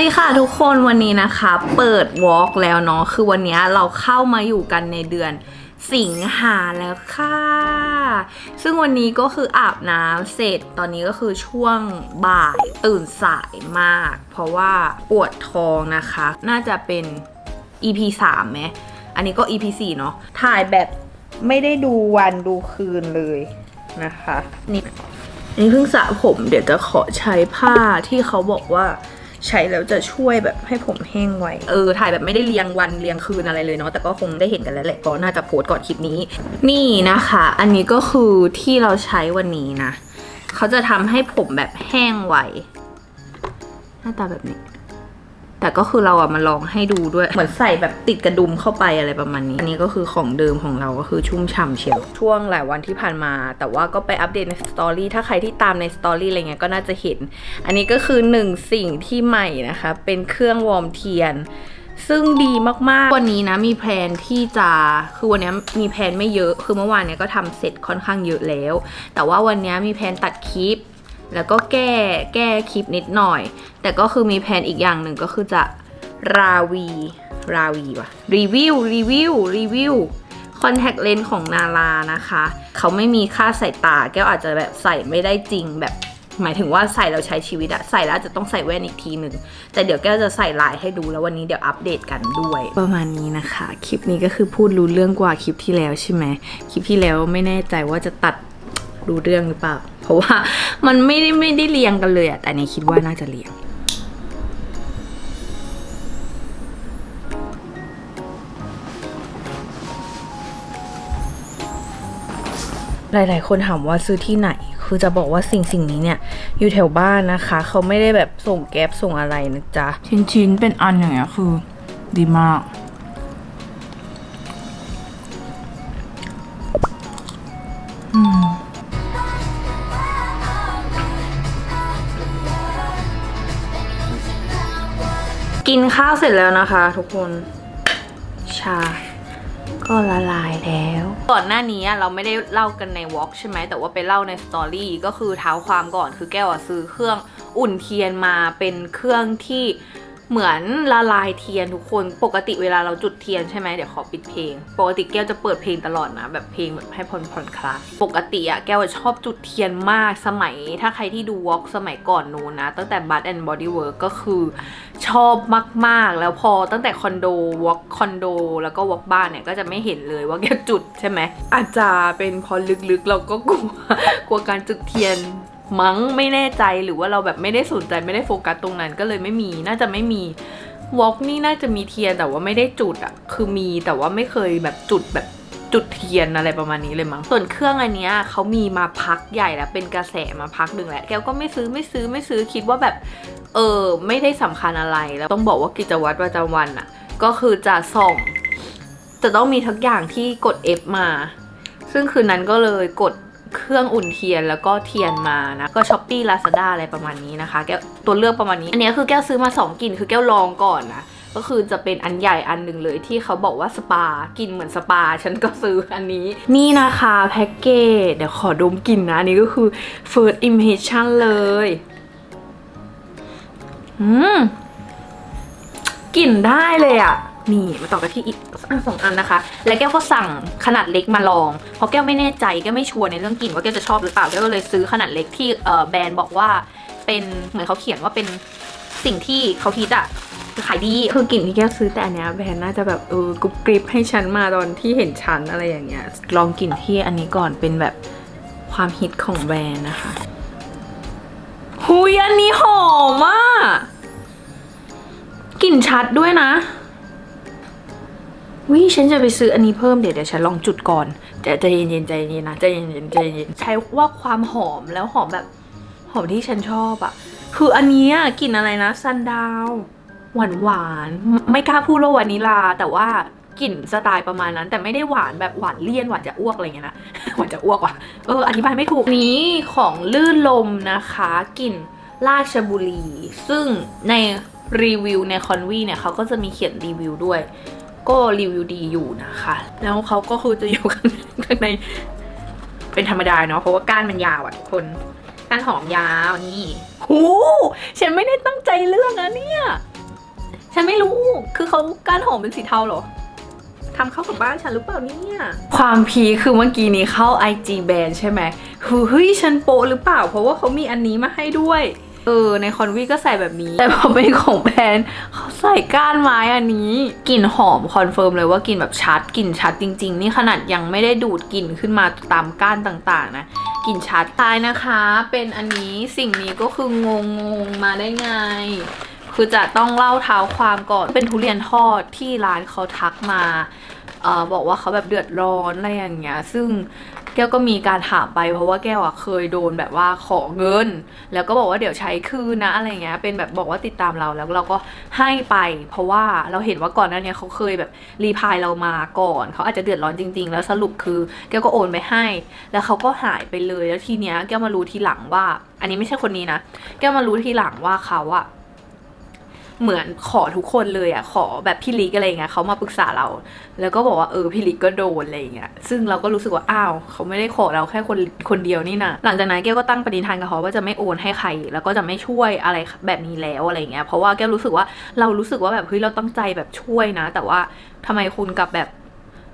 สวัสดีค่ะทุกคนวันนี้นะคะ เปิดวอล์กแล้วเนาะคือวันนี้เราเข้ามาอยู่กันในเดือนสิงหาแล้วค่ะ ซึ่งวันนี้ก็คืออาบน้ำเสร็จตอนนี้ก็คือช่วงบ่ายตื่นสายมาก เพราะว่าปวดท้องนะคะ น่าจะเป็น EP 3ไหมอันนี้ก็ EP 4เนาะถ่ายแบบไม่ได้ดูวันดูคืนเลยนะคะ นี่นนี้เพิ่งสระผมเดี๋ยวจะขอใช้ผ้าที่เขาบอกว่า ใช้แล้วจะช่วยแบบให้ผมแห้งไว เออ ถ่ายแบบไม่ได้เรียงวันเรียงคืนอะไรเลยเนาะ แต่ก็คงได้เห็นกันแล้วแหละ ก็น่าจะโพสต์ก่อนคลิปนี้ นี่นะคะ อันนี้ก็คือที่เราใช้วันนี้นะ เขาจะทำให้ผมแบบแห้งไว หน้าตาแบบนี้ แต่ก็คือเราอะมาลองให้ดูด้วย เหมือนใส่แบบติดกระดุมเข้าไปอะไรประมาณนี้ อันนี้ก็คือของเดิมของเราก็คือชุ่มฉ่ำเชียว ช่วงหลายวันที่ผ่านมา แต่ว่าก็ไปอัปเดตในสตอรี่ ถ้าใครที่ตามในสตอรี่อะไรเงี้ยก็น่าจะเห็น อันนี้ก็คือหนึ่งสิ่งที่ใหม่นะคะ เป็นเครื่องวอร์มเทียนซึ่งดีมากๆ วันนี้นะมีแพลนที่จะ คือวันนี้มีแพลนไม่เยอะ คือเมื่อวานเนี้ยก็ทำเสร็จค่อนข้างเยอะแล้ว แต่ว่าวันนี้มีแพลนตัดคลิป แล้วก็แก้แก้คลิปนิดหน่อย แต่ก็คือมีแพนอีกอย่างหนึ่งก็คือจะราวีราวีว่ะรีวิวรีวิวรีวิวคอนแทคเลนส์ของนารานะคะ เขาไม่มีค่าใส่ตาแก้วอาจจะแบบใส่ไม่ได้จริงแบบ หมายถึงว่าใส่แล้วใช้ชีวิตอะใส่แล้วจจะต้องใส่แว่นอีกทีหนึ่ง แต่เดี๋ยวแก้วจะใส่ลายให้ดูแล้ววันนี้เดี๋ยวอัปเดตกันด้วย ประมาณนี้นะคะ คลิปนี้ก็คือพูดรู้เรื่องกว่าคลิปที่แล้วใช่ไหมคลิปที่แล้วไม่แน่ใจว่าจะตัดรู้เรื่องหรือเปล่า เพราะว่ามันไม่ได้ไม่ได้เรียงกันเลยอะแต่อันนี้คิดว่าน่าจะเรียง หลายๆ คนถามว่าซื้อที่ไหน คือจะบอกว่าสิ่งสิ่งนี้เนี่ย อยู่แถวบ้านนะคะ เขาไม่ได้แบบส่งแก๊ปส่งอะไรนะจ๊ะ ชิ้นๆ เป็นอันอย่างเงี้ยคือ ดีมาก กินข้าวเสร็จแล้วนะคะ ทุกคน ชา ก็ละลายแล้ว ก่อนหน้านี้เราไม่ได้เล่ากันในวอล์กใช่ไหม แต่ว่าไปเล่าในสตอรี่ก็คือเท้าความก่อนคือแก้วซื้อเครื่องอุ่นเทียนมาเป็นเครื่องที่ เหมือนละลายเทียนทุกคน ปกติเวลาเราจุดเทียนใช่ไหมเดี๋ยวขอปิดเพลง ปกติแก้วจะเปิดเพลงตลอดนะ แบบเพลงแบบให้ผ่อนผ่อนคลายปกติอะแก้วชอบจุดเทียนมากสมัย ถ้าใครที่ดูวอล์กสมัยก่อนนู้นนะ ตั้งแต่ Bath and Body Work ก็คือชอบมากๆ แล้วพอตั้งแต่คอนโดวอล์กคอนโดแล้วก็วอล์กบ้านเนี่ยก็จะไม่เห็นเลยว่าแก้วจุดใช่ไหมอาจจะเป็นเพอลึกๆเราก็กลัวกลัวการจุดเทียน มั้งไม่แน่ใจหรือว่าเราแบบไม่ได้สนใจไม่ได้โฟกัสตรงนั้นก็เลยไม่มีน่าจะไม่มีวอล์กนี่น่าจะมีเทียนแต่ว่าไม่ได้จุดอะคือมีแต่ว่าไม่เคยแบบจุดแบบจุดเทียนอะไรประมาณนี้เลยมั้ง ส่วนเครื่องอันเนี้ยเขามีมาพักใหญ่แล้วเป็นกระแสมาพักหนึ่งแหละ แกวก็ไม่ซื้อไม่ซื้อไม่ซื้อคิดว่าแบบ เออไม่ได้สำคัญอะไรแล้วต้องบอกว่ากิจวัตรประจำวันอะก็คือจะส่อง จะต้องมีทุกอย่างที่กด F มา ซึ่งคืนนั้นก็เลยกด เครื่องอุ่นเทียนแล้วก็เทียนมานะ ก็ช้อปปี้ลาซาด้าอะไรประมาณนี้นะคะ แก้วตัวเลือกประมาณนี้ อันนี้คือแก้วซื้อมา 2กลิ่นคือแก้วลองก่อนนะก็คือจะเป็นอันใหญ่อันหนึ่งเลยที่เขาบอกว่าสปากลิ่นเหมือนสปา ฉันก็ซื้ออันนี้ นี่นะคะแพ็กเกจเดี๋ยวขอดมกลิ่นนะ อันนี้ก็คือ first impression เลยอืมกลิ่นได้เลยอะ่ะ นี่มาต่อกันที่อีกสองอันนะคะ แล้วแก้วก็สั่งขนาดเล็กมาลอง เพราะแก้วไม่แน่ใจแก้วไม่ชัวร์ในเรื่องกลิ่นว่าแก้วจะชอบหรือเปล่าแก้วก็เลยซื้อขนาดเล็กที่แบรนด์บอกว่าเป็นเหมือนเขาเขียนว่าเป็นสิ่งที่เขาฮิตอะขายดีคือกลิ่นที่แก้วซื้อแต่อันเนี้ยแบรนด์น่าจะแบบเออกรุบกริบให้ฉันมาตอนที่เห็นฉันอะไรอย่างเงี้ยลองกลิ่นที่อันนี้ก่อนเป็นแบบความฮิตของแบรนด์นะคะหุยอันนี้หอมอะกลิ่นชัดด้วยนะ วิฉันจะไปซื้ออันนี้เพิ่มเดี๋ยวเดี๋ยวฉันลองจุดก่อนใจใจเย็นๆใจเย็นๆนะใจเย็นๆใจเย็นใช้ว่าความหอมแล้วหอมแบบหอมที่ฉันชอบอะคืออันนี้กลิ่นอะไรนะซันดาวหวานหวานไม่กล้าพูดว่าวานิลา แต่ว่ากลิ่นสไตล์ประมาณนั้น แต่ไม่ได้หวานแบบหวานเลี่ยนหวานจะอ้วกอะไรเงี้ยนะหวานจะอ้วกว่ะเอออธิบายไม่ถูกนี้ของลื่นลมนะคะกลิ่นราชบุรี ซึ่งในรีวิวในคอนวีเนี่ยเขาก็จะมีเขียนรีวิวด้วย ก็รีวิวดีอยู่นะคะ แล้วเขาก็คือจะอยู่ข้างใน เป็นธรรมดาเนาะเพราะว่าก้านมันยาวอะทุกคนก้านหอมยาวนี่หูฉันไม่ได้ตั้งใจเรื่องนะเนี่ย ฉันไม่รู้คือเขาก้านหอมเป็นสีเทาเหรอทำเข้ากับบ้านฉันหรือเปล่าเนี่ย ความพีคคือเมื่อกี้นี้เข้า IG Band ใช่ไหมเฮ้ยฉันโปหรือเปล่า เพราะว่าเขามีอันนี้มาให้ด้วย เออในคอนวีก็ใส่แบบนี้ แต่พอเป็นของแบรนด์เขาใส่ก้านไม้อันนี้กลิ่นหอมคอนเฟิร์มเลยว่ากลิ่นแบบชัดกลิ่นชัดจริง ๆ นี่ขนาดยังไม่ได้ดูดกลิ่นขึ้นมาตามก้านต่างๆ นะกลิ่นชัดตายนะคะ เป็นอันนี้สิ่งนี้ก็คืองงงๆมาได้ไงคือจะต้องเล่าเท้าความก่อนเป็นทุเรียนทอดที่ร้านเขาทักมาเออบอกว่าเขาแบบเดือดร้อนอะไรอย่างเงี้ย ซึ่ง แก้วก็มีการถามไปเพราะว่าแก้วอะเคยโดนแบบว่าขอเงิน แล้วก็บอกว่าเดี๋ยวใช้คืนนะอะไรเงี้ยเป็นแบบบอกว่าติดตามเราแล้วเราก็ให้ไป เพราะว่าเราเห็นว่าก่อนหน้าเนี้ยเขาเคยแบบรีพายเรามาก่อนเขาอาจจะเดือดร้อนจริง ๆ แล้วสรุปคือแก้วก็โอนไปให้ แล้วเขาก็หายไปเลยแล้วทีเนี้ยแก้วมารู้ทีหลังว่า อันนี้ไม่ใช่คนนี้นะ แก้วมารู้ทีหลังว่าเขาอะ เหมือนขอทุกคนเลยอะขอแบบพี่ลิกอะไรเงี้ยเขามาปรึกษาเรา แล้วก็บอกว่าเออพี่ลิกก็โดนอะไรเงี้ยซึ่งเราก็รู้สึกว่าอ้าวเขาไม่ได้ขอเราแค่คนคนเดียวนี่นะหลังจากนั้นแก้วก็ตั้งปณิธานกับเขาว่าจะไม่โอนให้ใคร แล้วก็จะไม่ช่วยอะไรแบบนี้แล้วอะไรเงี้ยเพราะว่าแก้วรู้สึกว่าเรารู้สึกว่าแบบเฮ้ยเราตั้งใจแบบช่วยนะ แต่ว่าทำไมคุณกับแบบ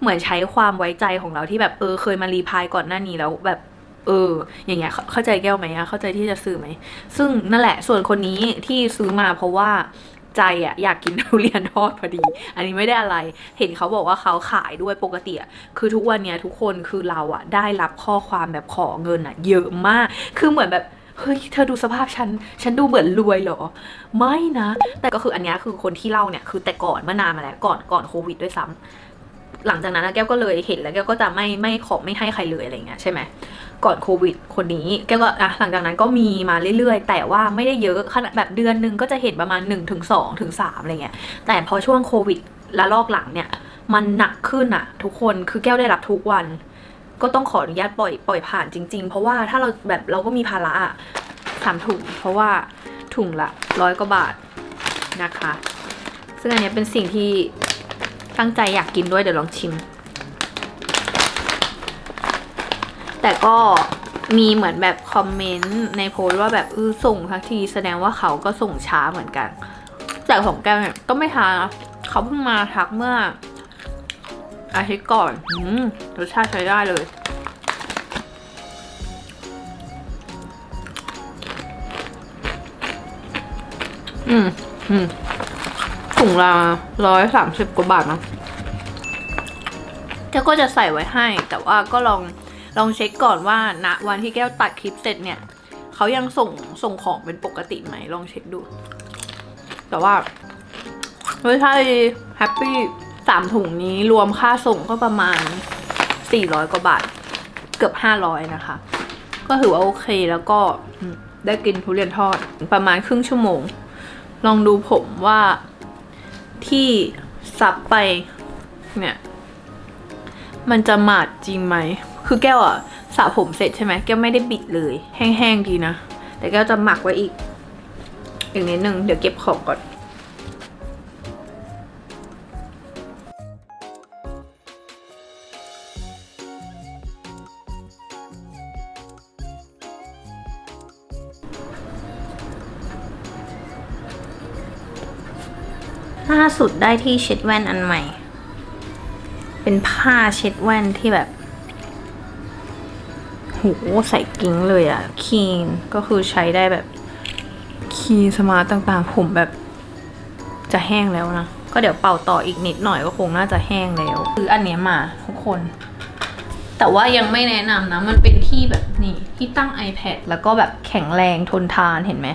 เหมือนใช้ความไว้ใจของเราที่แบบเออเคยมารีพายก่อนหน้านี้แล้วแบบ เออ อย่างเงี้ยเข้าใจแก้วไหมอะเข้าใจที่จะซื้อไหม ซึ่งนั่นแหละ ส่วนคนนี้ที่ซื้อมาเพราะว่าใจอะอยากกินทุเรียนทอดพอดี อันนี้ไม่ได้อะไร เห็นเขาบอกว่าเขาขายด้วยปกติอะคือทุกวันเนี้ยทุกคนคือเราอะได้รับข้อความแบบขอเงินอะเยอะมาก คือเหมือนแบบเฮ้ยเธอดูสภาพฉัน ฉันดูเหมือนรวยเหรอ ไม่นะ แต่ก็คืออันนี้คือคนที่เล่าเนี่ย คือแต่ก่อนเมื่อนานมาแล้ว ก่อนก่อนโควิดด้วยซ้ำ หลังจากนั้นแก้วก็เลยเห็นแล้วแก้วก็จะไม่ไม่ขอไม่ให้ใครเลยอะไรเงี้ยใช่ไหมก่อนโควิดคนนี้แก้วก็อะหลังจากนั้นก็มีมาเรื่อยๆ แต่ว่าไม่ได้เยอะขนาดแบบเดือนหนึงก็จะเห็นประมาณ1นถึงสถึงสอะไรเงี้ยแต่พอช่วงโควิดละลอกหลังเนี่ย มันหนักขึ้นอะทุกคนคือแก้วได้รับทุกวัน ก็ต้องขออนุญาตปล่อยปล่อยผ่านจริง ๆ เพราะว่าถ้าเราแบบเราก็มีภาระอะสามถุงเพราะว่าถุงละร้อยกว่าบาทนะคะ ซึ่งอันนี้เป็นสิ่งที่ ตั้งใจอยากกินด้วยเดี๋ยวลองชิม แต่ก็มีเหมือนแบบคอมเมนต์ในโพสว่าแบบเออส่งทักทีแสดงว่าเขาก็ส่งช้าเหมือนกัน แต่ของแก้วเนี่ยก็ไม่ช้านะเขาเพิ่งมาทักเมื่ออาทิตย์ก่อนอืมรสชาติใช้ได้เลย อืม อืม ถุงละร้อยสามสิบกว่าบาทนะแก้วก็จะใส่ไว้ให้ แต่ว่าก็ลองลองเช็คก่อนว่าณวันที่แก้วตัดคลิปเสร็จเนี่ยเขายังส่งส่งของเป็นปกติไหมลองเช็คดู แต่ว่าไม่ใช่แฮปปี้สามถุงนี้รวมค่าส่งก็ประมาณสี่ร้อยกว่าบาท เกือบห้าร้อยนะคะ ก็ถือว่าโอเคแล้วก็ได้กินทุเรียนทอดประมาณครึ่งชั่วโมง ลองดูผมว่า ที่สับไปเนี่ย มันจะหมาดจริงไหม คือแก้วอะสระผมเสร็จใช่ไหมแก้วไม่ได้บิดเลย แห้งๆดีนะ แต่แก้วจะหมักไว้อีกอีกนิดนึง เดี๋ยวเก็บของก่อน สุดได้ที่เช็ดแว่นอันใหม่ เป็นผ้าเช็ดแว่นที่แบบโหใส่กิ้งเลยอะคีนก็คือใช้ได้แบบคีนสมาร์ตต่างๆ ผมแบบจะแห้งแล้วนะ ก็เดี๋ยวเป่าต่ออีกนิดหน่อยก็คงน่าจะแห้งแล้ว คืออันเนี้ยมาทุกคน แต่ว่ายังไม่แนะนำนะ มันเป็นที่แบบนี่ที่ตั้ง iPad แล้วก็แบบแข็งแรงทนทานเห็นไหม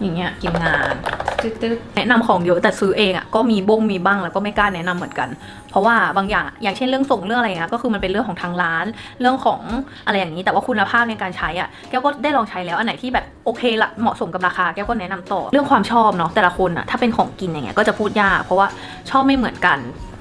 อย่างเงี้ยกี่ยวงาน ตึ๊ดๆแนะนำของเยอะแต่ซื้อเองอะก็มีบ้งมีบ้างแล้วก็ไม่กล้าแนะนำเหมือนกัน เพราะว่าบางอย่างอะอย่างเช่นเรื่องส่งเรื่องอะไรเงี้ยก็คือมันเป็นเรื่องของทางร้าน เรื่องของอะไรอย่างนี้แต่ว่าคุณภาพในการใช้อะแก้วก็ได้ลองใช้แล้วอันไหนที่แบบโอเคละเหมาะสมกับราคาแก้วก็แนะนำต่อเรื่องความชอบเนาะแต่ละคนอะถ้าเป็นของกินอย่างเงี้ยก็จะพูดยากเพราะว่าชอบไม่เหมือนกัน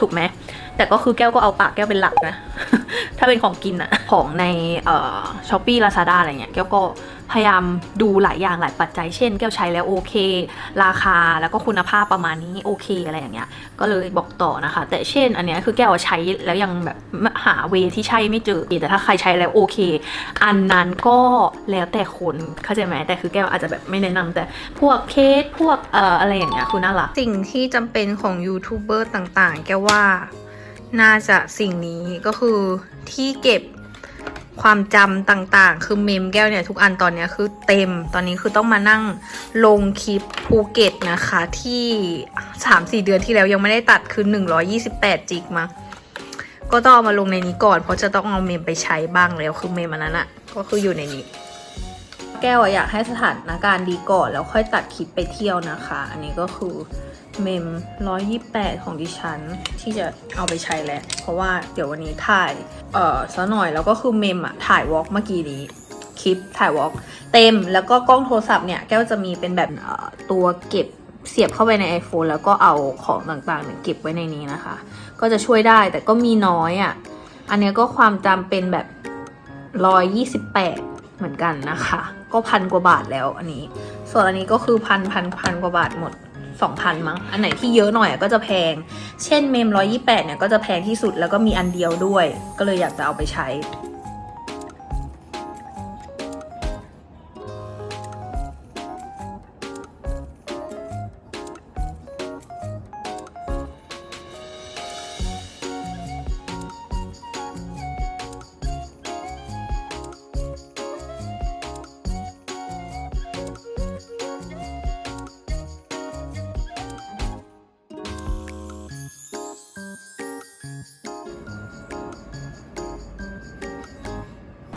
ถูกไหม แต่ก็คือแก้วก็เอาปากแก้วเป็นหลักนะ ถ้าเป็นของกินอะของในเอ่อช้อปปี้ลาซาด้าอะไรเงี้ยแก้วก็พยายามดูหลายอย่างหลายปัจจัยเช่น แก้วใช้แล้วโอเค ราคาแล้วก็คุณภาพประมาณนี้โอเคอะไรอย่างเงี้ย ก็เลยบอกต่อนะคะ แต่เช่น อันเนี้ยคือแก้วใช้แล้วยังแบบหาเวที่ใช่ไม่เจอแต่ถ้าใครใช้แล้วโอเค อันนั้นก็แล้วแต่คนเข้าใจไหมแต่คือแก้วอาจจะแบบไม่แนะนำแต่พวกเคสพวกเอ่ออะไรอย่างเงี้ยคือน่ารักสิ่งที่จำเป็นของยูทูบเบอร์ต่างๆ แก้วว่า น่าจะสิ่งนี้ก็คือที่เก็บความจำต่างๆ คือเมมแก้วเนี่ยทุกอันตอนนี้คือเต็ม ตอนนี้คือต้องมานั่งลงคลิปภูเก็ตนะคะที่ 3-4 เดือนที่แล้วยังไม่ได้ตัดคือ 128 จิกมาก็ต้องเอามาลงในนี้ก่อน เพราะจะต้องเอาเมมไปใช้บ้างแล้ว คือเมมอันนั้นอะก็คืออยู่ในนี้ แก้วอยากให้สถานการณ์ดีก่อน แล้วค่อยตัดคลิปไปเที่ยวนะคะ อันนี้ก็คือ เมม 128 ของดิฉัน ที่จะเอาไปใช้แล้ว เพราะว่าเดี๋ยววันนี้ถ่าย เอ่อซะหน่อยแล้วก็คือเมมอะถ่ายวอล์กเมื่อกี้นี้คลิปถ่ายวอล์กเต็มแล้วก็กล้องโทรศัพท์เนี่ย แก้วจะมีเป็นแบบเอ่อตัวเก็บเสียบเข้าไปใน iPhone แล้วก็เอาของต่างๆเนี่ยเก็บไว้ในนี้นะคะ ก็จะช่วยได้แต่ก็มีน้อยอะ่ะ อันนี้ก็ความจำเป็นแบบร้อยยี่สิบแปดเหมือนกันนะคะ ก็พันกว่าบาทแล้วอันนี้ ส่วนอันนี้ก็คือพันพันพันกว่าบาทหมด สองพันมั้ง อันไหนที่เยอะหน่อยก็จะแพง เช่นเมมร้อยี่แปดเนี่ยก็จะแพงที่สุดแล้วก็มีอันเดียวด้วย ก็เลยอยากจะเอาไปใช้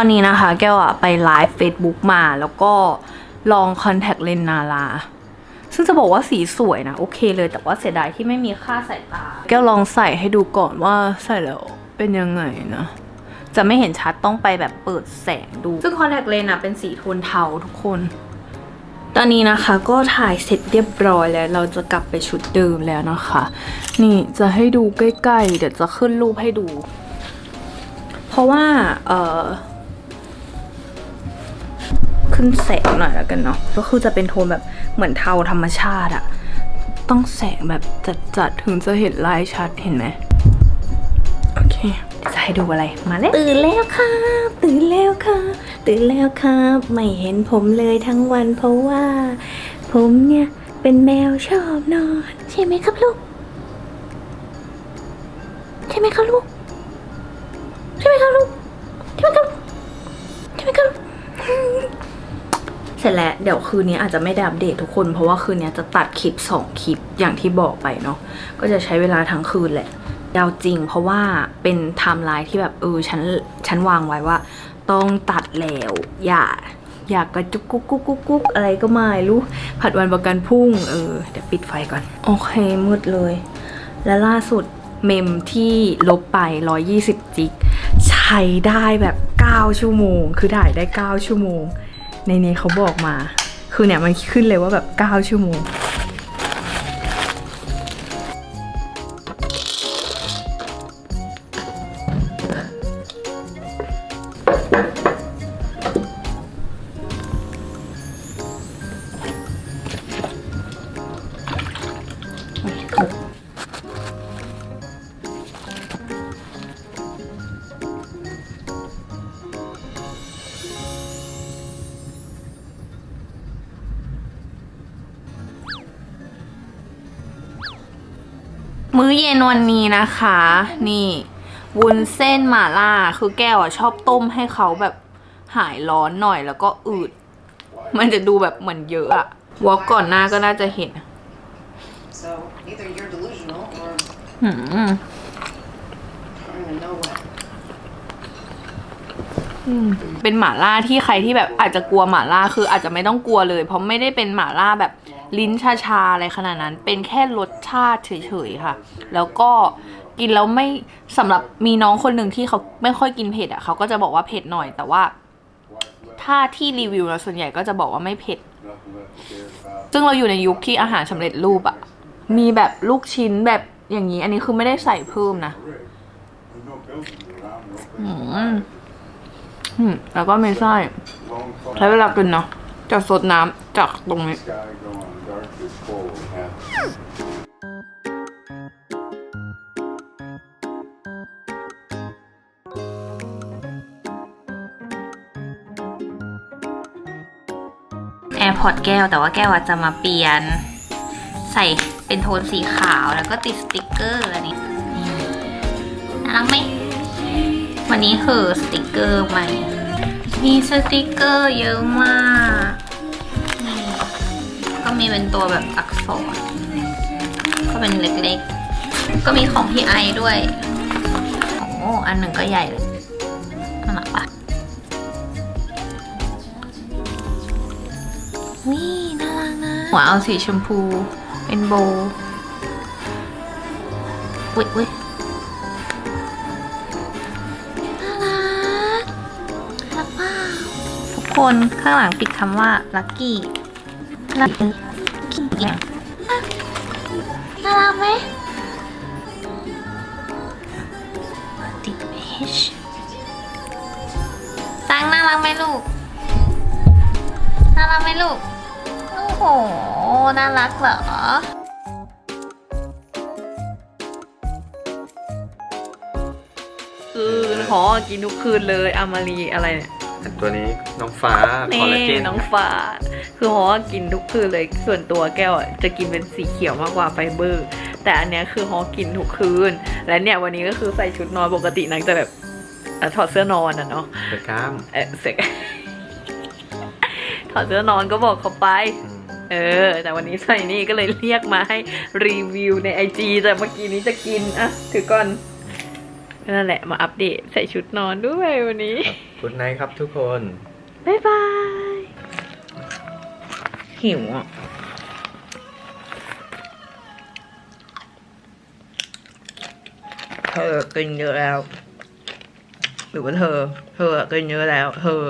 ตอนนี้นะคะแก้วอะไปไลฟ์ Facebook มาแล้วก็ลองคอนแทคเลนส์นาราซึ่งจะบอกว่าสีสวยนะ โอเคเลยแต่ว่าเสียดายที่ไม่มีค่าสายตา แก้วลองใส่ให้ดูก่อนว่าใส่แล้วเป็นยังไงนะ จะไม่เห็นชัดต้องไปแบบเปิดแสงดู ซึ่งคอนแทคเลนส์อะเป็นสีโทนเทาทุกคน ตอนนี้นะคะก็ถ่ายเสร็จเรียบร้อยแล้ว เราจะกลับไปชุดเดิมแล้วนะคะ นี่จะให้ดูใกล้ๆ เดี๋ยวจะขึ้นรูปให้ดู เพราะว่าเออ ขึ้นแสงหน่อยแล้วกันเนาะก็คือจะเป็นโทนแบบเหมือนเทาธรรมชาติอะต้องแสงแบบจัดๆถึงจะเห็นลายชัดเห็นไหมโอเคจะให้ดูอะไรมาเลยตื่นแล้วค่ะตื่นแล้วค่ะตื่นแล้วครับไม่เห็นผมเลยทั้งวันเพราะว่า ผมเนี่ยเป็นแมวชอบนอน ใช่ไหมครับลูก ใช่ไหมครับลูก ใช่ไหมครับลูกใช่ไหมครับลูกใช่ไหมครับลูก เส ร็จแล้วเดี๋ยวคืนนี้อาจจะไม่ได้อัปเดตทุกคน เพราะว่าคืนนี้จะตัดคลิป 2 คลิปอย่างที่บอกไปเนาะก็จะใช้เวลาทั้งคืนแหละยาวจริง เพราะว่าเป็นไทม์ไลน์ที่แบบเออฉันฉันวางไว้ว่า ต้องตัดแล้วอย่าอยากกระจุกกุ๊กกุ๊กกุ๊กกุ๊กอะไรก็ไม่รู้ผัดวันประกันพุ่งเออเดี๋ยวปิดไฟก่อน โอเคมืดเลย และล่าสุดเมมที่ลบไป 120 จิก ใช้ได้แบบ 9 ชั่วโมง คือถ่ายได้ 9 ชั่วโมง ในนี้เขาบอกมา คือเนี่ยมันขึ้นเลยว่าแบบ 9 ชั่วโมงอ นวันนี้นะคะ นี่วุ้นเส้นหม่าล่า คือแก้วอะชอบต้มให้เขาแบบหายร้อนหน่อยแล้วก็อืด มันจะดูแบบเหมือนเยอะอะวอลก่อนหน้าก็น่าจะเห็น So either you're delusional or หืม I don't even know what. เป็นหม่าล่าที่ใครที่แบบอาจจะกลัวหม่าล่าคืออาจจะไม่ต้องกลัวเลย เพราะไม่ได้เป็นหม่าล่าแบบ ลิ้นชาๆอะไรขนาดนั้น เป็นแค่รสชาติเฉยๆค่ะ แล้วก็กินแล้วไม่สำหรับมีน้องคนหนึ่งที่เขาไม่ค่อยกินเผ็ดอะเขาก็จะบอกว่าเผ็ดหน่อย แต่ว่า ถ้าที่รีวิวแล้วส่วนใหญ่ก็จะบอกว่าไม่เผ็ด ซึ่งเราอยู่ในยุคที่อาหารสำเร็จรูปอะ มีแบบลูกชิ้นแบบอย่างนี้ อันนี้คือไม่ได้ใส่เพิ่มนะอืมแล้วก็ไม่ไส้ใช้เวลากินเนาะจะสดน้ำจากตรงนี้ ร์พอร์ตแก้ว แต่ว่าแก้วจะมาเปลี่ยน ใส่เป็นโทนสีขาวแล้วก็ติดสติกเกอร์อะไรนี้นี่น่ารักไหมวันนี้คือสติกเกอร์ใหม่ มีสติกเกอร์เยอะมากนี่ก็มีเป็นตัวแบบอักษร ก็เป็นเล็กๆ ก็มีของพี่ไอด้วย โอ้อันหนึ่งก็ใหญ่เลย หัวเอาสีชมพู เป็นโบว์อุ๊ยอุ๊ยน่ารักรักมากทุกคนข้างหลังปิดคำว่าลักกี้ลักกี้น่ารักไหมติดเฮชตังน่ารักไหมลูก น่ารักไหมลูก โอ้โห น่ารักเหรอคืนหอกินทุกคืนเลยอามารีอะไรเนี่ยตัวนี้น้องฟ้าคอลลาเจนน้องฟ้า คือหอกินทุกคืนเลยส่วนตัวแก้วอะจะกินเป็นสีเขียวมากกว่าไฟเบอร์ แต่อันเนี้ยคือหอกินทุกคืน และเนี่ยวันนี้ก็คือใส่ชุดนอนปกตินางจะแบบอะถอดเสื้อนอนอะเนาะไปกล้ามเออเสร็จถอดเสื้อนอนก็บอกเขาไปอืม เออ แต่วันนี้ใส่นี่ก็เลยเรียกมาให้รีวิวในไอจีแต่เมื่อกี้นี้จะกิน อะ ถือก่อนนั่นแหละมาอัปเดตใส่ชุดนอนด้วยวันนี้กุดไนครับทุกคน บ๊ายบาย หิวอะเธอกินเยอะแล้ว หรือว่าเธอ เธอกินเยอะแล้ว เธอ